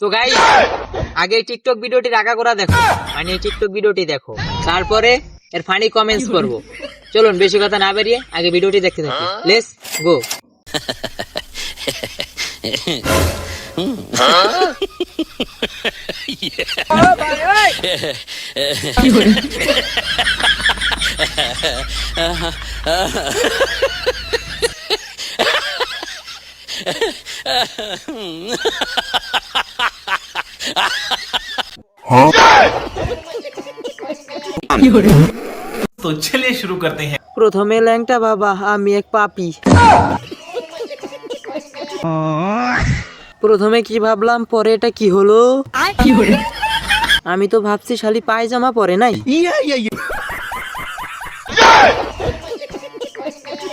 তো গাই আগে টিকটক ভিডিওটি রাখা করা দেখো। মানে এই টিকটক ভিডিওটি দেখো। তারপরে এর ফানি কমেন্টস করব। চলুন বেশি কথা না বেরিয়ে আগে ভিডিওটি দেখতে থাকি। লেটস গো तो चलिए शुरू करते हैं প্রথমে ল্যাংটা বাবা আমি এক পাপি প্রথমে কি ভাবলাম পরে এটা কি হলো? আমি তো ভাবছি শালি পায়জামা পরে নাই?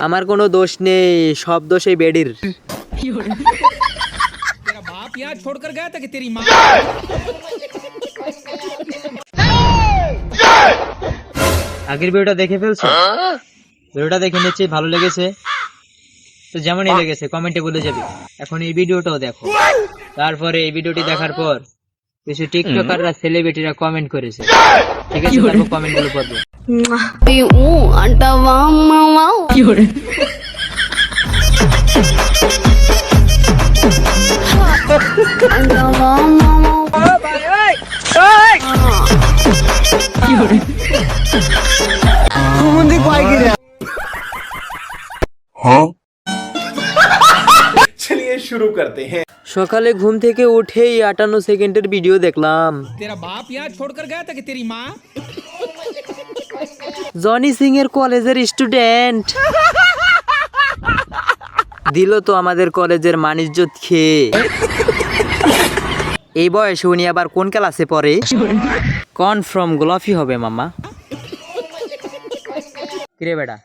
আমার কোনো দোষ নেই সব দোষ এই বেডির আগের ভিডিওটা দেখে ফেলছো? ভিডিওটা দেখে নিচ্ছি ভালো লেগেছে। তো যেমনই লেগেছে কমেন্টে বলে যাবে। এখন এই ভিডিওটাও দেখো। তারপরে এই ভিডিওটি দেখার পর কিছু টিকটকাররা সেলিব্রিটিরা কমেন্ট করেছে। ঠিক আছে তারপর কমেন্টগুলো পড়ব। ఊ শুরু করতে হ্যাঁ। সকালে ঘুম থেকে উঠেই আটান্ন সেকেন্ডের ভিডিও দেখলাম। তেরা বাপ ইয়া ছোড়কর গায়া তা তেরি মা জনি সিং এর কলেজের স্টুডেন্ট দিল তো আমাদের কলেজের মানিজ্জত খেয়ে। এই বয়সে উনি আবার কোন ক্লাসে পড়ে? কনফার্ম গোলাফি হবে মামা কিরে বেটা?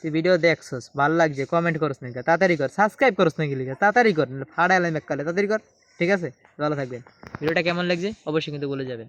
তুই ভিডিও দেখছস, ভালো লাগছে কমেন্ট করস না তাড়াতাড়ি কর সাবস্ক্রাইব করস নাকি লিখে তাড়াতাড়ি কর ফাড়াইলাম এককালে তাড়াতাড়ি কর, ঠিক আছে? ভালো থাকবেন। ভিডিওটা কেমন লাগছে? অবশ্যই কিন্তু বলে যাবেন।